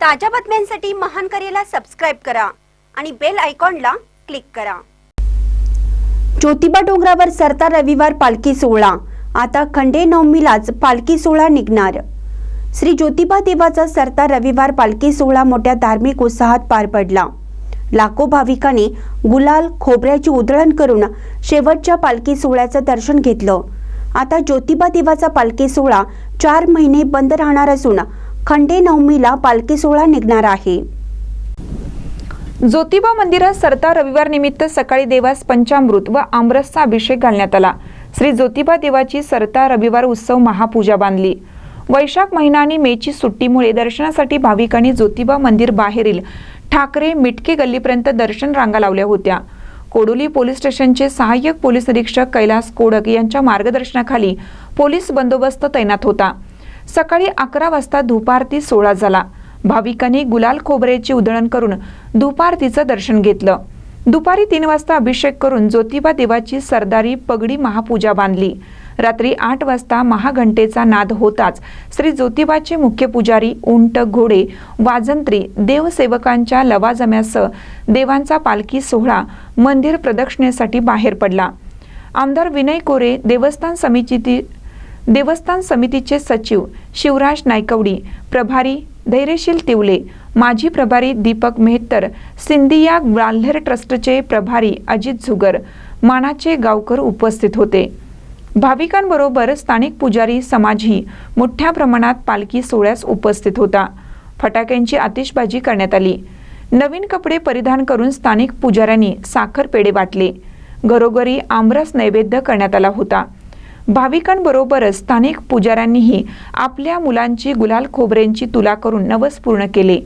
ताज्या बातम्यांसाठी महान करेला सबस्क्राईब करा आणि बेल आयकॉनला क्लिक करा. ज्योतिबा डोंगरावर सरता रविवार पालखी सोहळा. आता खंडे नवमीलाच पालखी सोहळा निघणार. श्री ज्योतिबा देवाचा सरता रविवार पालखी सोहळा मोठ्या धार्मिक उत्साहात पार पडला. लाखो भाविकांनी गुलाल खोबऱ्याची उधळण करून शेवटच्या पालखी सोहळ्याचं दर्शन घेतलं. आता ज्योतिबा देवाचा पालखी सोहळा चार महिने बंद राहणार असून खंडे नवमीला पालखी सोहळा निघणार आहे. ज्योतिबा मंदिरात सरता रविवार निमित्त सकाळी देवास पंचामृत व आमरसचा अभिषेक घालण्यात आला. श्री ज्योतिबा देवाची सरता रविवार उत्सव महापूजा बांधली. वैशाख महिना आणि मेची सुट्टीमुळे दर्शनासाठी भाविकांनी ज्योतिबा मंदिर बाहेरील ठाकरे मिटके गल्लीपर्यंत दर्शन रांगा लावल्या होत्या. कोडोली पोलीस स्टेशनचे सहाय्यक पोलीस निरीक्षक कैलास कोडक यांच्या मार्गदर्शनाखाली पोलीस बंदोबस्त तैनात होता. सकाळी अकरा वाजता धुपारती सोहळा झाला. भाविकांनी गुलाल खोबऱ्याची उधळण करून धुपारतीचं दर्शन घेतलं. दुपारी तीन वाजता अभिषेक करून ज्योतिबा देवाची सरदारी पगडी महापूजा बांधली. रात्री आठ वाजता महाघंटेचा नाद होताच श्री ज्योतिबाचे मुख्य पुजारी उंट घोडे वाजंत्री देवसेवकांच्या लवाजम्यासह देवांचा पालखी सोहळा मंदिर प्रदक्षिणेसाठी बाहेर पडला. आमदार विनय कोरे देवस्थान समितीतील देवस्थान समितीचे सचिव शिवराज नायकवडी प्रभारी धैर्यशील तिवले माजी प्रभारी दीपक मेहतर सिंधिया ग्वाल्हेर ट्रस्टचे प्रभारी अजित झुगर मानाचे गावकर उपस्थित होते. भाविकांबरोबर स्थानिक पुजारी समाजही मोठ्या प्रमाणात पालखी सोहळ्यास उपस्थित होता. फटाक्यांची आतिषबाजी करण्यात आली. नवीन कपडे परिधान करून स्थानिक पुजाऱ्यांनी साखर पेढे वाटले. घरोघरी आमरस नैवेद्य करण्यात आला होता. भाविकांबरोबरच स्थानिक पुजाऱ्यांनीही आपल्या मुलांची गुलाल खोबऱ्यांची तुला करून नवस पूर्ण केले.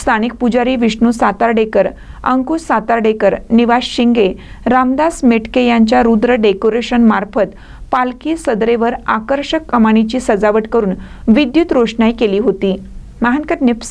स्थानिक पुजारी विष्णू सातार्डेकर अंकुश सातार्डेकर निवास शिंगे रामदास मेटके यांच्या रुद्र डेकोरेशन मार्फत पालखी सदरेवर आकर्षक कमानीची सजावट करून विद्युत रोषणाई केली होती. महानकर निप्स